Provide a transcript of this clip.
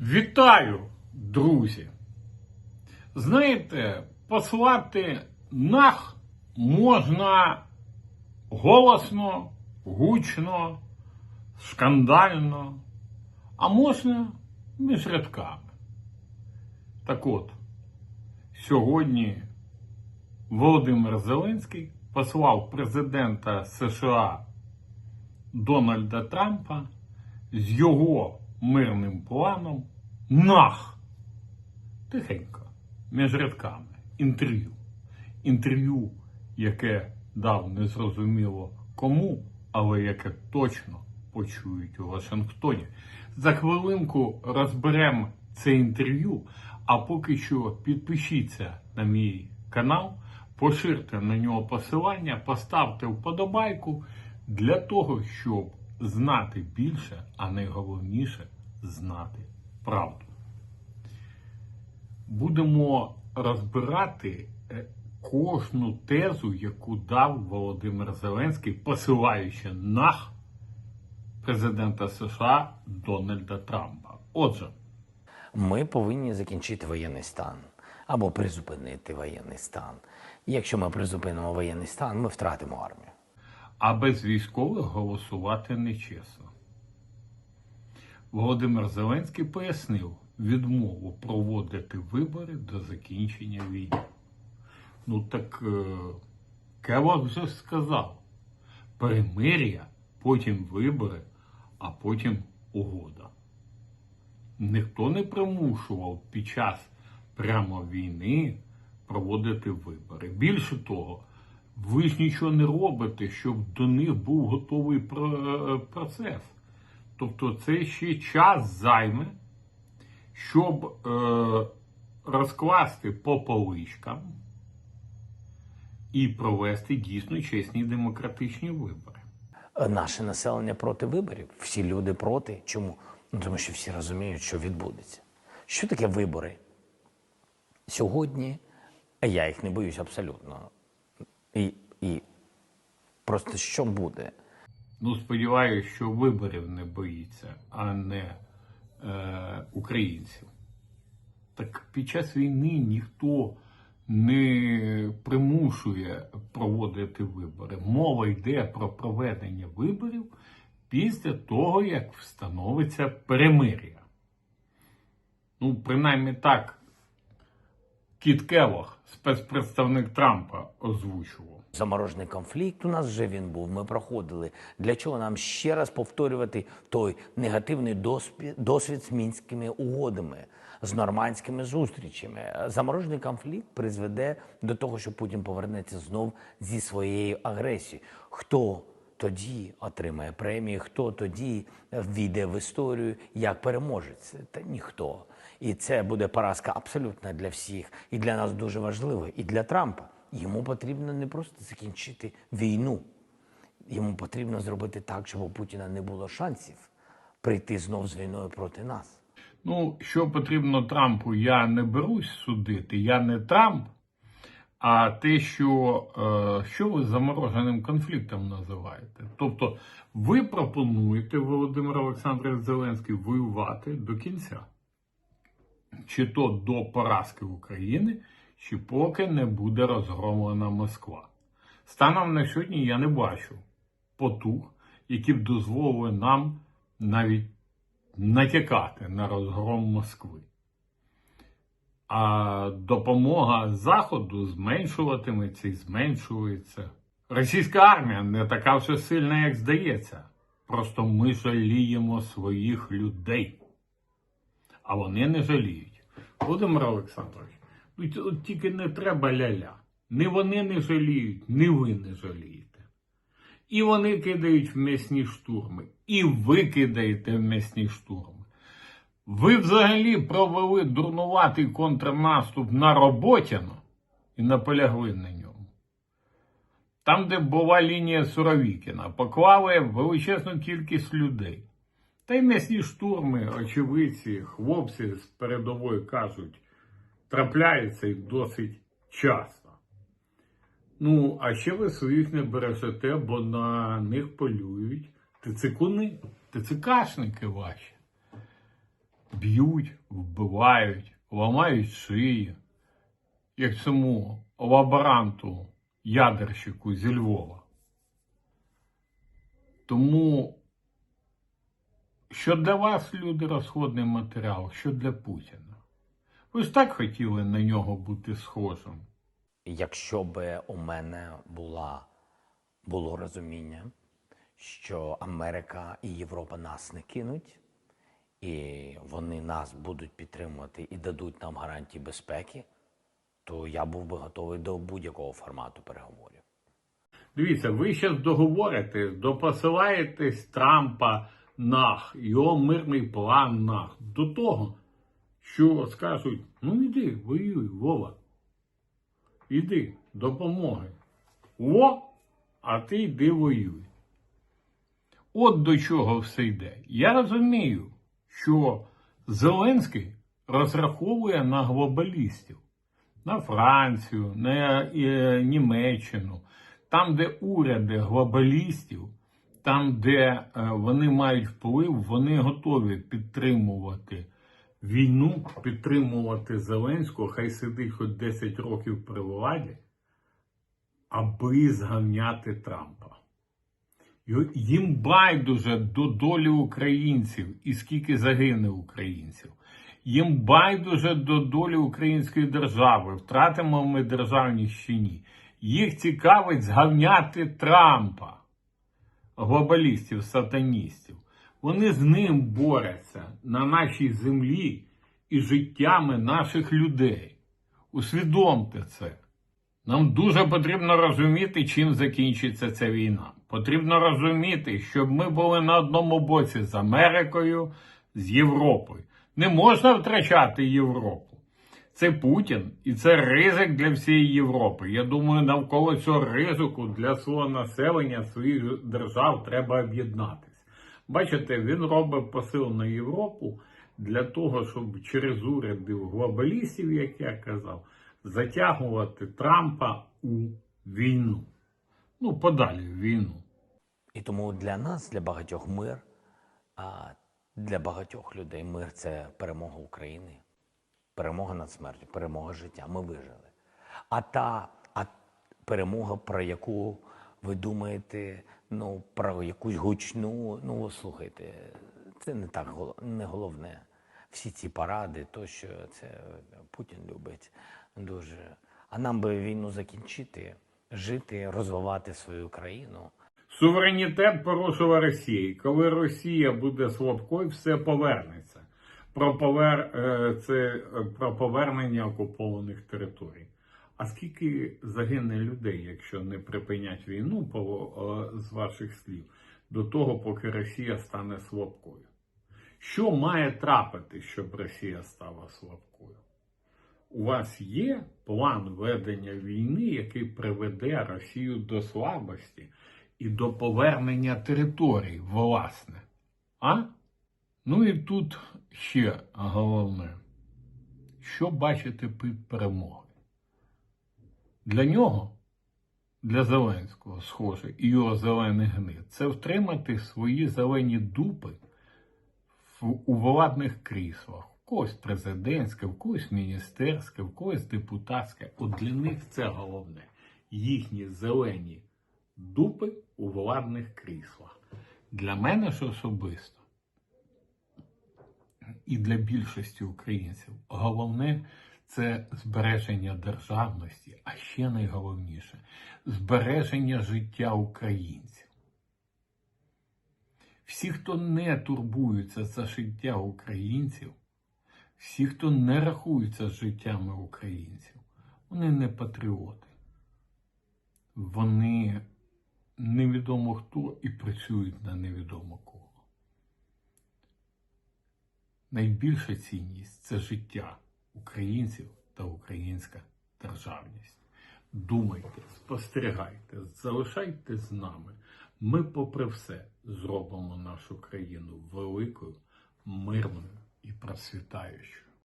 Вітаю, друзі! Знаєте, послати нах можна голосно, гучно, скандально, а можна між рядками. Так от, сьогодні Володимир Зеленський послав президента США Дональда Трампа з його мирним планом нах. Тихенько, між рядками. Інтерв'ю. Інтерв'ю, яке дав незрозуміло кому, але яке точно почують у Вашингтоні. За хвилинку розберемо це інтерв'ю, а поки що підпишіться на мій канал, поширте на нього посилання, поставте вподобайку для того, щоб знати більше, а найголовніше знати правду. Будемо розбирати е, кожну тезу, яку дав Володимир Зеленський, посилаючи нах президента США Дональда Трампа. Отже, Ми повинні закінчити воєнний стан або призупинити воєнний стан. І Якщо ми призупинимо воєнний стан, ми втратимо армію. а без військових голосувати нечесно. Володимир Зеленський пояснив відмову проводити вибори до закінчення війни. Ну так е, Кевах вже сказав: перемир'я, потім вибори, а потім угода. Ніхто не примушував під час прямо війни проводити вибори. Більше того, ви ж нічого не робите, щоб до них був готовий процес. Тобто це ще час займе, щоб е, розкласти по поличкам і провести дійсно чесні демократичні вибори. Наше населення проти виборів. Всі люди проти. Чому? Ну тому що всі розуміють, що відбудеться. Що таке вибори? Сьогодні я їх не боюсь абсолютно. І, і просто що буде? Ну, сподіваюся, що виборів не боїться, а не е, українців. Так під час війни ніхто не примушує проводити вибори. Мова йде про проведення виборів після того, як встановиться перемир'я. Ну, принаймні так, Кіт Келлог, спецпредставник Трампа, озвучував. Заморожений конфлікт у нас вже він був. Ми проходили. Для чого нам ще раз повторювати той негативний досвід, досвід з мінськими угодами, з нормандськими зустрічами? Заморожений конфлікт призведе до того, що Путін повернеться знов зі своєю агресією. Хто тоді отримає премії? Хто тоді війде в історію як переможець? Та ніхто. І це буде поразка абсолютно для всіх, і для нас дуже важливо, і для Трампа. Йому потрібно не просто закінчити війну. Йому потрібно зробити так, щоб у Путіна не було шансів прийти знов з війною проти нас. Ну, що потрібно Трампу, я не берусь судити. Я не Трамп. А те, що, е, що ви замороженим конфліктом називаєте? Тобто, ви пропонуєте Володимир Олександрович Зеленський воювати до кінця, чи то до поразки України, чи поки не буде розгромлена Москва. Станом на сьогодні я не бачу потуг, які б дозволили нам навіть натякати на розгром Москви. А допомога Заходу зменшуватиметься і зменшується. Російська армія не така вже сильна, як здається. Просто ми жаліємо своїх людей. А вони не жаліють. Володимир Олександрович, ну от тільки не треба ля-ля. Ні вони не жаліють, ні ви не жалієте. І вони кидають в м'ясні штурми, і ви кидаєте в м'ясні штурми. Ви взагалі провели дурнуватий контрнаступ на Роботіно і наполягли на ньому. Там, де була лінія Суровікіна, поклали величезну кількість людей. Та й м'ясні штурми, очевидці, хлопці з передової кажуть, трапляються досить часто. Ну, а ще ви своїх не бережете, бо на них полюють тицикуни, тицикашники ваші. б'ють, вбивають, ламають шиї, як цьому лаборанту, ядерщику зі Львова. Тому, що для вас, люди, розходний матеріал, що для Путіна. Ви ж так хотіли на нього бути схожим. Якщо би у мене була, було розуміння, що Америка і Європа нас не кинуть, і вони нас будуть підтримувати і дадуть нам гарантії безпеки, то я був би готовий до будь-якого формату переговорів. Дивіться, ви зараз договоритесь, допосилаєтесь Трампа нах, його мирний план нах, до того, що скажуть: ну іди, воюй, Вова. Іди, допомоги. О, а ти йди воюй. От до чого все йде. Я розумію, що Зеленський розраховує на глобалістів, на Францію, на е, Німеччину, там, де уряди глобалістів, там, де е, вони мають вплив, вони готові підтримувати війну, підтримувати Зеленського, хай сидить хоч 10 років при владі, аби зганяти Трампа. Їм байдуже до долі українців і скільки загине українців. Їм байдуже до долі української держави, втратимо ми державність чи ні. Їх цікавить згавняти Трампа, глобалістів, сатаністів. Вони з ним борються на нашій землі і життями наших людей. Усвідомте це. Нам дуже потрібно розуміти, чим закінчиться ця війна. Потрібно розуміти, щоб ми були на одному боці з Америкою, з Європою. Не можна втрачати Європу. Це Путін і це ризик для всієї Європи. Я думаю, навколо цього ризику для свого населення, своїх держав треба об'єднатися. Бачите, він робить посил на Європу для того, щоб через уряди глобалістів, як я казав, затягувати Трампа у війну. Ну, подалі в війну. І тому для нас, для багатьох мир, а для багатьох людей мир це перемога України, перемога над смертю, перемога життя. Ми вижили. А та а перемога, про яку ви думаєте, ну про якусь гучну, ну слухайте, це не так не головне. Всі ці паради, то що це Путін любить дуже. А нам би війну закінчити, жити, розвивати свою країну. Суверенітет порушила Росія. Коли Росія буде слабкою, все повернеться. Про, повер... е, це е, про повернення окупованих територій. А скільки загине людей, якщо не припинять війну, по, е, з ваших слів, до того, поки Росія стане слабкою? Що має трапити, щоб Росія стала слабкою? У вас є план ведення війни, який приведе Росію до слабості і до повернення територій, власне. А? Ну і тут ще головне, що бачите під перемогою? Для нього, для Зеленського, схоже, і його зелений гнид, це втримати свої зелені дупи у владних кріслах. В когось президентське, в когось міністерське, в когось депутатське. От для них це головне. Їхні зелені дупи у владних кріслах. Для мене ж особисто і для більшості українців головне це збереження державності, а ще найголовніше збереження життя українців. Всі, хто не турбуються за життя українців, всі, хто не рахується з життями українців, вони не патріоти. Вони невідомо хто і працюють на невідомо Найбільша цінність це життя українців та українська державність. Думайте, спостерігайте, залишайте з нами. Ми, попри все, зробимо нашу країну великою, мирною і процвітаючою.